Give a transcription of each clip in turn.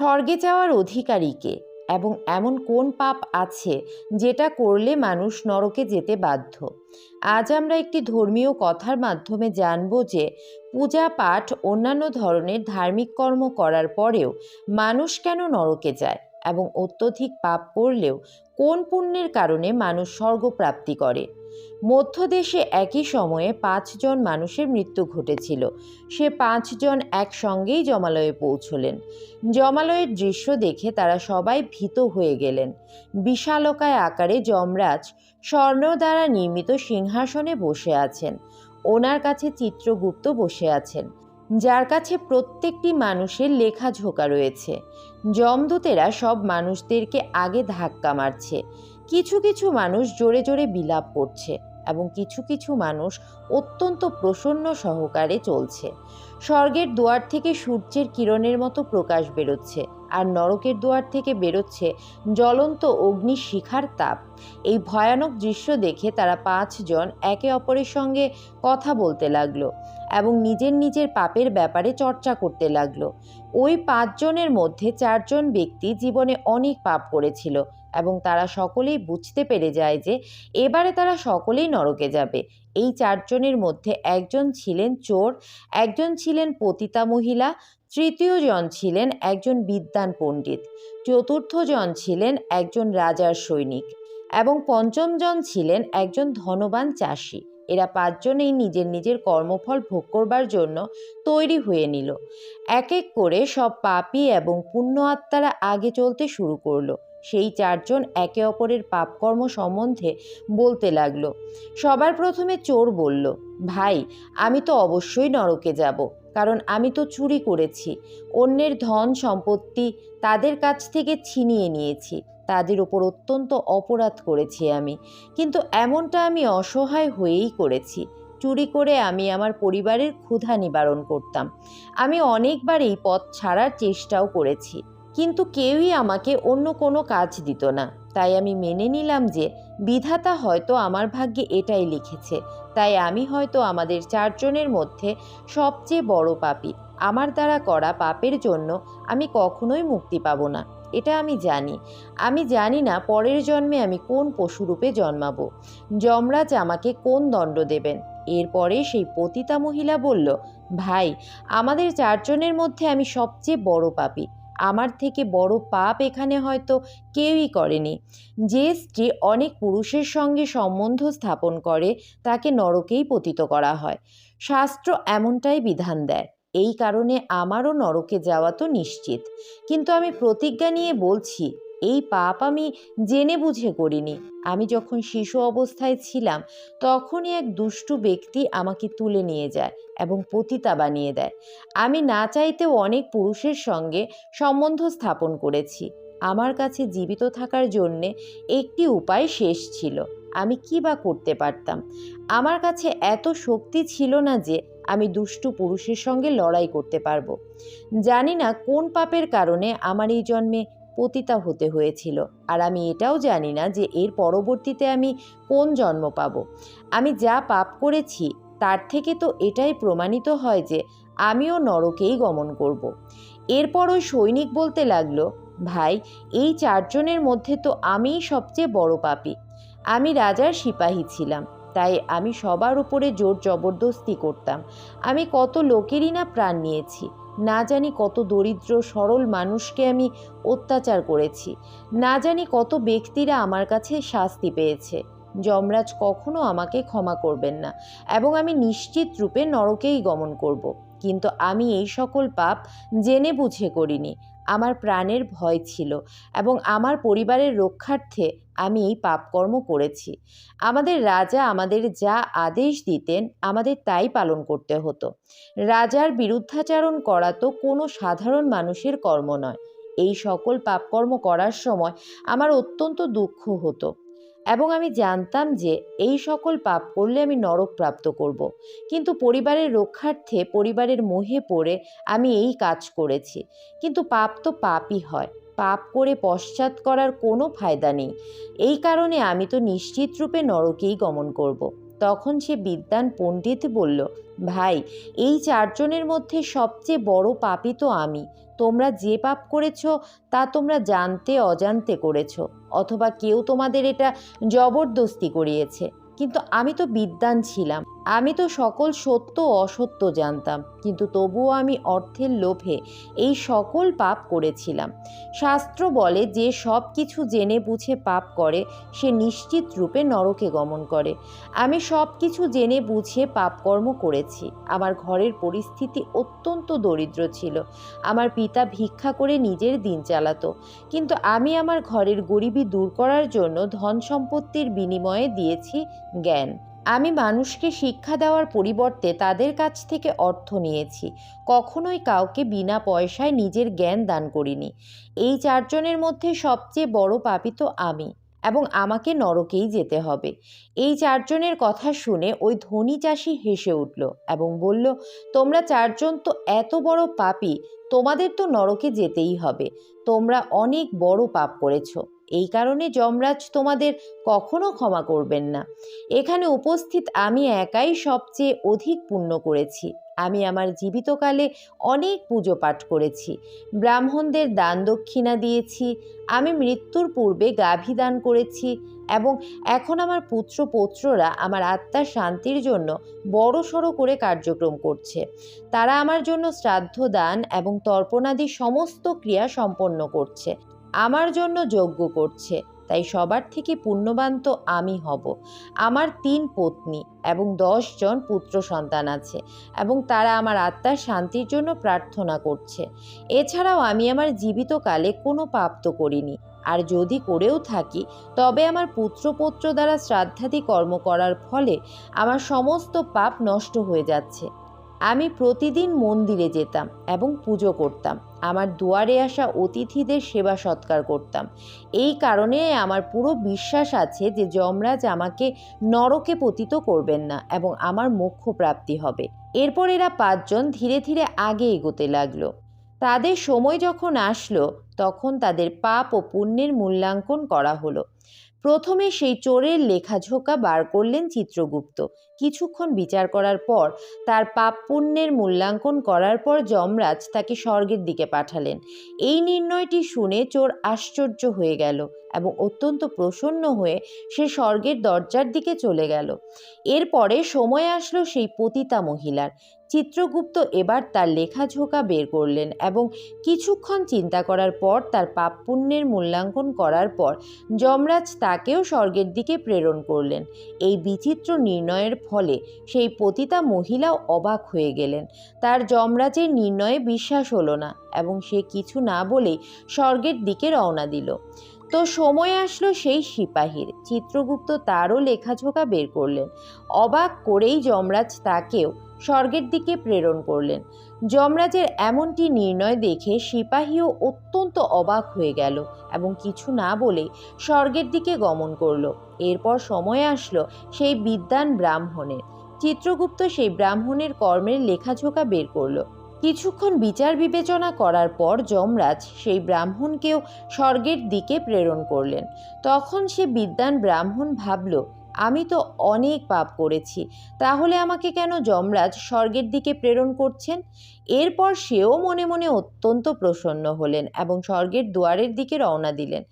স্বর্গে যাওয়ার অধিকারীকে এবং এমন কোন পাপ আছে যেটা করলে মানুষ নরকে যেতে বাধ্য? আজ আমরা একটি ধর্মীয় কথার মাধ্যমে জানব যে পূজা পাঠ অন্যান্য ধরনের ধার্মিক কর্ম করার পরেও মানুষ কেন নরকে যায় এবং অত্যধিক পাপ করলেও কোন পুণ্যের কারণে মানুষ স্বর্গপ্রাপ্তি করে? মধ্যদেশে একই সময়ে পাঁচজন মানুষের মৃত্যু ঘটেছিল। সে পাঁচজন একসঙ্গেই জমালয়ে পৌঁছলেন। জমালয়ের দৃশ্য দেখে তারা সবাই ভীত হয়ে গেলেন। বিশালকায় আকারে যমরাজ স্বর্ণ দ্বারা নির্মিত সিংহাসনে বসে আছেন। ওনার কাছে চিত্রগুপ্ত বসে আছেন। যার কাছে প্রত্যেকটি মানুষের লেখা ঝোঁকা রয়েছে। যমদূতেরা সব মানুষদেরকে আগে ধাক্কা মারছে। কিছু কিছু মানুষ জোরে জোরে বিলাপ করছে এবং কিছু কিছু মানুষ অত্যন্ত প্রসন্ন সহকারে চলছে। স্বর্গের দুয়ার থেকে সূর্যের কিরণের মতো প্রকাশ বেরোচ্ছে আর নরকের দুয়ার থেকে বেরোচ্ছে জ্বলন্ত অগ্নি শিখার তাপ। এই ভয়ানক দৃশ্য দেখে তারা পাঁচজন একে অপরের সঙ্গে কথা বলতে লাগল এবং নিজের নিজের পাপের ব্যাপারে চর্চা করতে লাগল। ওই পাঁচজনের মধ্যে চারজন ব্যক্তি জীবনে অনেক পাপ করেছিল এবং তারা সকলেই বুঝতে পেরে যায় যে এবারে তারা সকলেই নরকে যাবে। এই চারজনের মধ্যে একজন ছিলেন চোর, একজন ছিলেন পতিতা মহিলা, তৃতীয় জন ছিলেন একজন বিদ্বান পণ্ডিত, চতুর্থ জন ছিলেন একজন রাজার সৈনিক এবং পঞ্চম জন ছিলেন একজন ধনবান চাষি। এরা পাঁচজনেই নিজের নিজের কর্মফল ভোগ করবার জন্য তৈরি হয়ে নিল। এক এক করে সব পাপী এবং পুণ্য আত্মারা আগে চলতে শুরু করল। সেই চারজন একে অপরের পাপকর্ম সম্বন্ধে বলতে লাগল। সবার প্রথমে চোর বলল, ভাই, আমি তো অবশ্যই নরকে যাব, কারণ আমি তো চুরি করেছি। অন্যের ধন সম্পত্তি তাদের কাছ থেকে ছিনিয়ে নিয়েছি। তাদের ওপর অত্যন্ত অপরাধ করেছি আমি। কিন্তু এমনটা আমি অসহায় হয়েই করেছি। চুরি করে আমি আমার পরিবারের ক্ষুধা নিবারণ করতাম। আমি অনেকবার এই পথ ছাড়ার চেষ্টাও করেছি। কিন্তু কেউই আমাকে অন্য কোনো কাজ দিত না। তাই আমি মেনে নিলাম যে, বিধাতা হয়তো আমার ভাগ্যে এটাই লিখেছে। তাই আমি হয়তো আমাদের চারজনের মধ্যে সবচেয়ে বড় পাপী। আমার দ্বারা করা পাপের জন্য আমি কখনোই মুক্তি পাবো না। এটা আমি জানি। আমি জানি না পরের জন্মে আমি কোন পশুরূপে জন্মাবো। যমরাজ আমাকে কোন দণ্ড দেবেন? এরপরে সেই পতিতা মহিলা বলল, ভাই, আমাদের চারজনের মধ্যে আমি সবচেয়ে বড় পাপী। আমার থেকে বড় পাপ এখানে হয়তো কেউই করেনি। যে স্ত্রী অনেক পুরুষের সঙ্গে সম্বন্ধ স্থাপন করে, তাকে নরকেই পতিত করা হয়। শাস্ত্র এমনটাই বিধান দেয়। এই কারণে আমারও নরকে যাওয়া তো নিশ্চিত। কিন্তু আমি প্রতিজ্ঞা নিয়ে বলছি, এই পাপ আমি জেনে বুঝে করিনি। আমি যখন শিশু অবস্থায় ছিলাম, তখনই এক দুষ্টু ব্যক্তি আমাকে তুলে নিয়ে যায় এবং পতিতা বানিয়ে দেয়। আমি না চাইতেও অনেক পুরুষের সঙ্গে সম্বন্ধ স্থাপন করেছি। আমার কাছে জীবিত থাকার জন্যে একটি উপায় শেষ ছিল। আমি কি বা করতে পারতাম? আমার কাছে এত শক্তি ছিল না যে আমি দুষ্টু পুরুষের সঙ্গে লড়াই করতে পারব। জানি না কোন পাপের কারণে আমার এই জন্মে পতিতা হতে হয়েছিল, আর আমি এটাও জানি না যে এর পরবর্তীতে আমি কোন জন্ম পাব। আমি যা পাপ করেছি, তার থেকে তো এটাই প্রমাণিত হয় যে আমিও নরকেই গমন করব। এরপর ওই সৈনিক বলতে লাগল, ভাই, এই চারজনের মধ্যে তো আমিই সবচেয়ে বড় পাপী। আমি রাজার সিপাহী ছিলাম। তাই আমি সবার উপরে জোর জবরদস্তি করতাম। আমি কত লোকেরই না প্রাণ নিয়েছি। না জানি কত দরিদ্র, সরল মানুষকে আমি অত্যাচার করেছি। না জানি কত ব্যক্তিরা আমার কাছে শাস্তি পেয়েছে। যমরাজ কখনো আমাকে ক্ষমা করবেন না এবং আমি নিশ্চিত রূপে নরকেই গমন করব। কিন্তু আমি এই সকল পাপ জেনে বুঝে করিনি। আমার প্রাণের ভয় ছিল এবং আমার পরিবারের রক্ষার্থে আমি এই পাপকর্ম করেছি। আমাদের রাজা আমাদের যা আদেশ দিতেন, আমাদের তাই পালন করতে হতো। রাজার বিরুদ্ধাচারণ করা তো কোনো সাধারণ মানুষের কর্ম নয়। এই সকল পাপকর্ম করার সময় আমার অত্যন্ত দুঃখ হতো। এবং আমি জানতাম যে এই সকল পাপ করলে আমি নরক প্রাপ্ত করব। কিন্তু পরিবারের রক্ষার্থে পরিবারের মোহে পড়ে আমি এই কাজ করেছি কিন্তু পাপ তো পাপই হয় পাপ করে পশ্চাৎ করার কোনো ফায়দা নেই এই কারণে আমি তো নিশ্চিত রূপে নরকেই গমন করব। তখন সে বিদ্যান পণ্ডিত বলল, ভাই, এই চারজনের মধ্যে সবচেয়ে বড় পাপি তো আমি। তোমরা যে পাপ করেছ, তা তোমরা জানতে অজান্তে করেছ, অথবা কেউ তোমাদের এটা জবরদস্তি করিয়েছে। কিন্তু আমি তো বিদ্যান ছিলাম। আমি তো সকল সত্য অসত্য জানতাম, কিন্তু তবুও আমি অর্থের লোভে এই সকল পাপ করেছিলাম। শাস্ত্র বলে, যে সব কিছু জেনে বুঝে পাপ করে, সে নিশ্চিত রূপে নরকে গমন করে। আমি সব কিছু জেনে বুঝে পাপকর্ম করেছি। আমার ঘরের পরিস্থিতি অত্যন্ত দরিদ্র ছিল। আমার পিতা ভিক্ষা করে নিজের দিন চালাতো। কিন্তু আমি আমার ঘরের গরিবী দূর করার জন্য ধন সম্পত্তির বিনিময়ে দিয়েছি জ্ঞান। আমি মানুষকে শিক্ষা দেওয়ার পরিবর্তে তাদের কাছ থেকে অর্থ নিয়েছি। কখনোই কাউকে বিনা পয়সায় নিজের জ্ঞান দান করিনি। এই চারজনের মধ্যে সবচেয়ে বড় পাপী তো আমি এবং আমাকে নরকেই যেতে হবে। এই চারজনের কথা শুনে ওই ধনী চাষি হেসে উঠল এবং বলল, তোমরা চারজন তো এত বড় পাপী, তোমাদের তো নরকে যেতেই হবে। তোমরা অনেক বড় পাপ করেছ। এই কারণে যমরাজ তোমাদের কখনো ক্ষমা করবেন না। এখানে উপস্থিত আমি একাই সবচেয়ে অধিক পুণ্য করেছি। আমি আমার জীবিতকালে অনেক পুজো পাঠ করেছি। ব্রাহ্মণদের দান দক্ষিণা দিয়েছি। আমি মৃত্যুর পূর্বে গাভী দান করেছি এবং এখন আমার পুত্র পৌত্ররা আমার আত্মার শান্তির জন্য বড় সড়ো করে কার্যক্রম করছে। তারা আমার জন্য শ্রাদ্ধ দান এবং তর্পণাদি সমস্ত ক্রিয়া সম্পন্ন করছে। আমার জন্য যজ্ঞ করছে, তাই সবার থেকে পুণ্যবান তো আমি হব। আমার তিন পত্নী এবং জন পুত্র সন্তান আছে এবং তারা আমার আত্মার শান্তির জন্য প্রার্থনা করছে। এছাড়াও আমি আমার জীবিতকালে কোনো পাপ তো করিনি। আর যদি করেও থাকি, তবে আমার পুত্রপৌত্র দ্বারা শ্রাদ্ধাদি কর্ম করার ফলে আমার সমস্ত পাপ নষ্ট হয়ে যাচ্ছে। আমি প্রতিদিন মন্দিরে যেতাম এবং পুজো করতাম। আমার দুয়ারে আসা অতিথিদের সেবা সৎকার করতাম। এই কারণে আমার পুরো বিশ্বাস আছে যে যমরাজ আমাকে নরকে পতিত করবেন না এবং আমার মোক্ষ প্রাপ্তি হবে। এরপর এরা পাঁচজন ধীরে ধীরে আগে এগোতে লাগল। তাদের সময় যখন আসলো, তখন তাদের পাপ ও পুণ্যের মূল্যাঙ্কন করা হলো। প্রথমে সেই চোরের লেখাঝোকা বার করলেন চিত্রগুপ্ত। কিছুক্ষণ বিচার করার পর তার পাপ পুণ্যের মূল্যাঙ্কন করার পর যমরাজ তাকে স্বর্গের দিকে পাঠালেন। এই নির্ণয়টি শুনে চোর আশ্চর্য হয়ে গেল এবং অত্যন্ত প্রসন্ন হয়ে সে স্বর্গের দরজার দিকে চলে গেল। এরপরে সময় আসলো সেই পতিতা মহিলার। চিত্রগুপ্ত এবার তার লেখা ঝোঁকা বের করলেন এবং কিছুক্ষণ চিন্তা করার পর তার পাপ পুণ্যের মূল্যাঙ্কন করার পর যমরাজ তাকেও স্বর্গের দিকে প্রেরণ করলেন। এই বিচিত্র নির্ণয়ের ফলে সেই পতিতা মহিলাও অবাক হয়ে গেলেন। তার যমরাজের নির্ণয়ে বিশ্বাস হলো না এবং সে কিছু না বলেই স্বর্গের দিকে রওনা দিল। তো সময় আসলো সেই সিপাহীর। চিত্রগুপ্ত তারও লেখাঝোকা বের করলেন। অবাক করেই যমরাজ তাকেও স্বর্গের দিকে প্রেরণ করলেন। যমরাজের এমনটি নির্ণয় দেখে সিপাহীও অত্যন্ত অবাক হয়ে গেল এবং কিছু না বলে স্বর্গের দিকে গমন করল। এরপর সময় আসলো সেই বিদ্বান ব্রাহ্মণের। চিত্রগুপ্ত সেই ব্রাহ্মণের কর্মের লেখাঝোকা বের করল। কিছুক্ষণ বিচার বিবেচনা করার পর যমরাজ সেই ব্রাহ্মণকেও স্বর্গের দিকে প্রেরণ করলেন। তখন সে বিদ্বান ব্রাহ্মণ ভাবল আমি তো অনেক পাপ করেছি। তাহলে আমাকে কেন যমরাজ স্বর্গের দিকে প্রেরণ করছেন? এরপর সেও মনে মনে অত্যন্ত প্রসন্ন হলেন এবং স্বর্গের দুয়ারের দিকে রওনা দিলেন।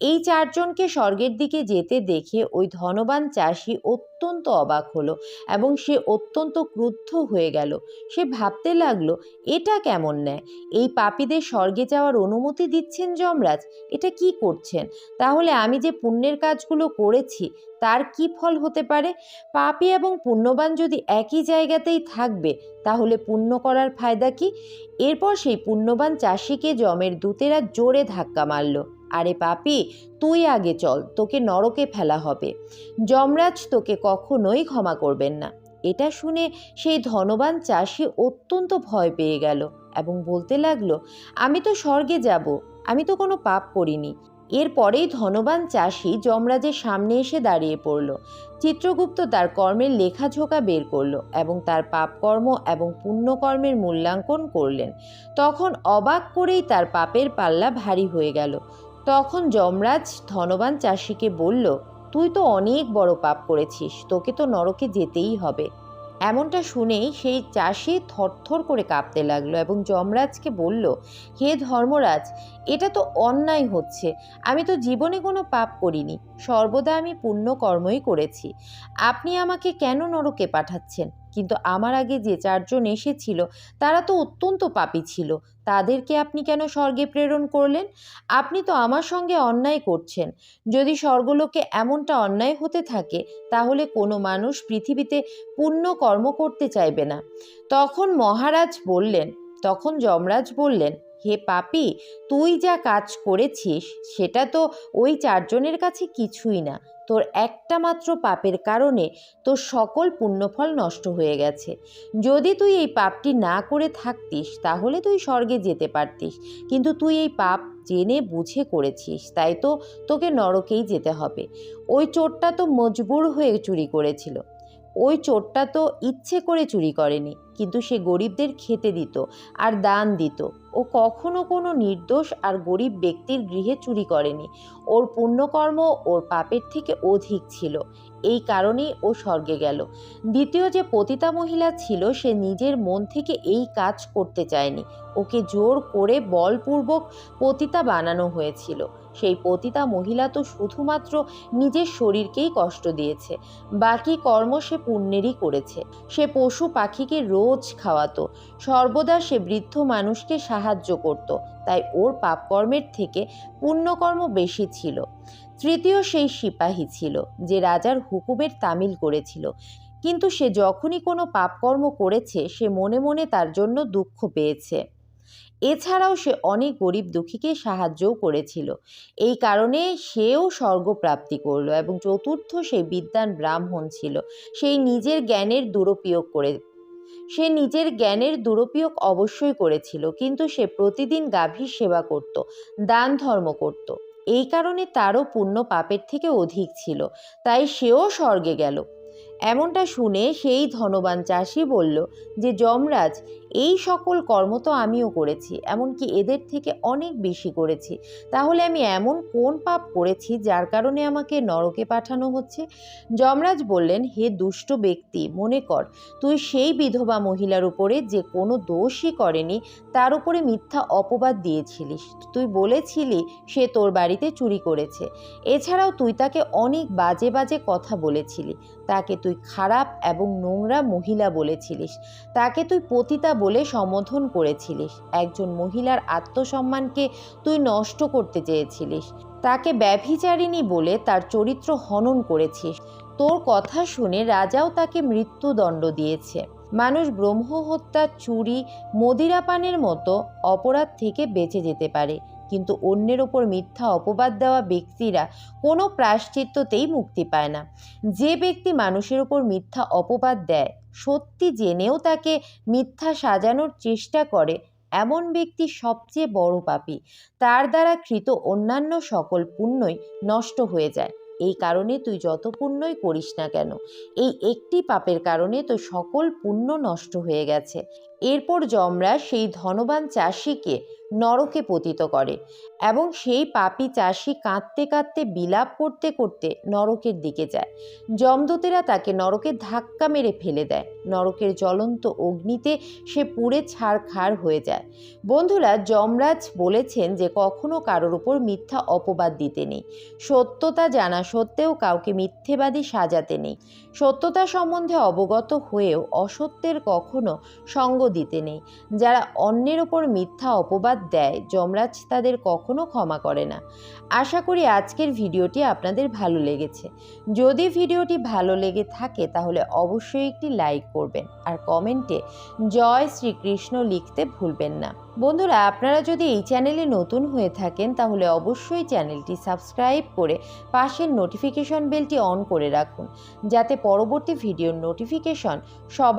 এই চারজনকে স্বর্গের দিকে যেতে দেখে ওই ধনবান চাষি অত্যন্ত অবাক হলো এবং সে অত্যন্ত ক্রুদ্ধ হয়ে গেল। সে ভাবতে লাগল, এটা কেমন নেয় এই পাপীদের স্বর্গে যাওয়ার অনুমতি দিচ্ছেন যমরাজ? এটা কি করছেন? তাহলে আমি যে পুণ্যের কাজগুলো করেছি, তার কি ফল হতে পারে? পাপী এবং পুণ্যবান যদি একই জায়গাতেই থাকবে, তাহলে পুণ্য করার ফায়দা কি? এরপর সেই পুণ্যবান চাষিকে জমের দূতেরা জোরে ধাক্কা মারল। আরে পাপি, তুই আগে চল, তোকে নরকে ফেলা হবে। যমরাজ তোকে কখনোই ক্ষমা করবেন না। এটা শুনে সেই ধনবান চাষি অত্যন্ত ভয় পেয়ে গেল এবং বলতে লাগল, আমি তো স্বর্গে যাব, আমি তো কোনো পাপ করিনি। এরপরেই ধনবান চাষি যমরাজের সামনে এসে দাঁড়িয়ে পড়ল। চিত্রগুপ্ত তার কর্মের লেখাঝোকা বের করল এবং তার পাপকর্ম এবং পুণ্যকর্মের মূল্যাঙ্কন করলেন। তখন অবাক করেই তার পাপের পাল্লা ভারী হয়ে গেল। তখন যমরাজ ধনবান চাষিকে বলল, তুই তো অনেক বড় পাপ করেছিস, তোকে তো নরকে যেতেই হবে। এমনটা শুনেই সেই চাষি থরথর করে কাঁপতে লাগল এবং যমরাজকে বলল, হে ধর্মরাজ, এটা তো অন্যায় হচ্ছে। আমি তো জীবনে কোনো পাপ করিনি। সর্বদা আমি পুণ্য কর্মই করেছি। আপনি আমাকে কেন নরকে পাঠাচ্ছেন? কিন্তু আমার আগে যে চারজন এসেছিল, তারা তো অত্যন্ত পাপী ছিল। তাদেরকে আপনি কেন স্বর্গে প্রেরণ করলেন? আপনি তো আমার সঙ্গে অন্যায় করছেন। যদি স্বর্গলোকে এমনটা অন্যায় হতে থাকে, তাহলে কোনো মানুষ পৃথিবীতে পুণ্য কর্ম করতে চাইবে না। তখন মহারাজ বললেন, তখন যমরাজ বললেন হে পাপি, তুই যা কাজ করেছিস, সেটা তো ওই চারজনের কাছে কিছুই না। তোর একটা মাত্র পাপের কারণে তোর সকল পুণ্যফল নষ্ট হয়ে গেছে। যদি তুই এই পাপটি না করে থাকতিস, তাহলে তুই স্বর্গে যেতে পারতিস। কিন্তু তুই এই পাপ জেনে বুঝে করেছিস, তাই তো তোকে নরকেই যেতে হবে। ওই চোরটা তো মজবুর হয়ে চুরি করেছিল। ওই চোরটা তো ইচ্ছে করে চুরি করেনি, কিন্তু সে গরিবদের খেতে দিত আর দান দিত। ও কখনো কোনো নির্দোষ আর গরিব ব্যক্তির গৃহে চুরি করেনি। ওর পুণ্যকর্ম ওর পাপের থেকে অধিক ছিল। এই কারণেই ও স্বর্গে গেল। দ্বিতীয় যে পতিতা মহিলা ছিল, সে নিজের মন থেকে এই কাজ করতে চায়নি। ওকে জোর করে বলপূর্বক পতিতা বানানো হয়েছিল। সেই পতিতা মহিলা তো শুধুমাত্র নিজের শরীরকেই কষ্ট দিয়েছে, বাকি কর্ম সে পুণ্যেরই করেছে। সে পশু পাখিকে রোজ খাওয়াতো, সর্বদা সে বৃদ্ধ মানুষকে সাহায্য করত, তাই ওর পাপকর্মের থেকে পুণ্যকর্ম বেশি ছিল। তৃতীয় সেই সিপাহী ছিল, যে রাজার হুকুমের তামিল করেছিল। কিন্তু সে যখনই কোনো পাপকর্ম করেছে, সে মনে মনে তার জন্য দুঃখ পেয়েছে। এছাড়াও সে অনেক গরিব দুঃখীকে সাহায্যও করেছিল। এই কারণে সেও স্বর্গপ্রাপ্তি করল এবং চতুর্থ সেই বিদ্যান ব্রাহ্মণ ছিল। সেই নিজের জ্ঞানের দুরুপয়োগ করে, সে নিজের জ্ঞানের দুরুপয়োগ অবশ্যই করেছিল, কিন্তু সে প্রতিদিন গাভীর সেবা করত, দান ধর্ম করত। এই কারণে তারও পুণ্য পাপের থেকে অধিক ছিল তাই সেও স্বর্গে গেল। এমনটা শুনে সেই ধনবান চাষি বলল যে, যমরাজ, এই সকল কর্ম তো আমিও করেছি, এমনকি এদের থেকে অনেক বেশি করেছি। তাহলে আমি এমন কোন পাপ করেছি যার কারণে আমাকে নরকে পাঠানো হচ্ছে? যমরাজ বললেন, হে দুষ্ট ব্যক্তি, মনে কর, তুই সেই বিধবা মহিলার উপরে যে কোনো দোষই করেনি, তার উপরে মিথ্যা অপবাদ দিয়েছিলিস। তুই বলেছিলি সে তোর বাড়িতে চুরি করেছে। এছাড়াও তুই তাকে অনেক বাজে বাজে কথা বলেছিলি। তাকে তুই খারাপ এবং নোংরা মহিলা বলেছিলিস। তাকে তুই পতিতা বলে সম্বোধন করেছিলিস। একজন মহিলার আত্মসম্মানকে তুই নষ্ট করতে চেয়েছিলিস। তাকে ব্যভিচারিণী বলে তার চরিত্র হনন করেছিস। তোর কথা শুনে রাজাও তাকে মৃত্যুদণ্ড দিয়েছে। মানুষ ব্রহ্ম হত্যা চুরি, মদিরাপানের মতো অপরাধ থেকে বেঁচে যেতে পারে। কিন্তু অন্যের ওপর মিথ্যা অপবাদ দেওয়া ব্যক্তিরা কোনো প্রায়শ্চিত্ততেই মুক্তি পায় না। যে ব্যক্তি মানুষের ওপর মিথ্যা অপবাদ দেয়, সত্যি জেনেও তাকে মিথ্যা সাজানোর চেষ্টা করে এমন ব্যক্তি সবচেয়ে বড় পাপী। তার দ্বারা কৃত অন্যান্য সকল পুণ্যই নষ্ট হয়ে যায়। এই কারণে তুই যত পুণ্যই করিস না কেন, এই একটি পাপের কারণে তো সকল পুণ্য নষ্ট হয়ে গেছে। এরপর যমরা সেই ধনবান চাষিকে নরকে পতিত করে। এবং সেই পাপি চাষি কাঁদতে কাঁদতে বিলাপ করতে করতে নরকের দিকে যায়। যমদূতেরা তাকে নরকে ধাক্কা মেরে ফেলে দেয়। নরকের জ্বলন্ত অগ্নিতে সে পুড়ে ছাড়খাড় হয়ে যায়। বন্ধুরা, যমরাজ বলেছেন যে কখনো কারোর উপর মিথ্যা অপবাদ দিতে নেই। সত্যতা জানা সত্ত্বেও কাউকে মিথ্যেবাদী সাজাতে নেই। সত্যতা সম্বন্ধে অবগত হয়েও অসত্যের কখনো সঙ্গ দিতে নেই। যারা অন্যের ওপর মিথ্যা অপবাদ দেয়, যমরাজ তাদের কখনো ক্ষমা করে না। আশা করি আজকের ভিডিওটি আপনাদের ভালো লেগেছে। যদি ভিডিওটি ভালো লেগে থাকে তাহলে অবশ্যই একটি লাইক করবেন আর কমেন্টে জয় শ্রীকৃষ্ণ লিখতে ভুলবেন না। বন্ধুরা, আপনারা যদি এই চ্যানেলে নতুন হয়ে থাকেন তাহলে অবশ্যই চ্যানেলটি সাবস্ক্রাইব করে পাশের নোটিফিকেশন বেলটি অন করে রাখুন, যাতে পরবর্তী ভিডিওর নোটিফিকেশন সবার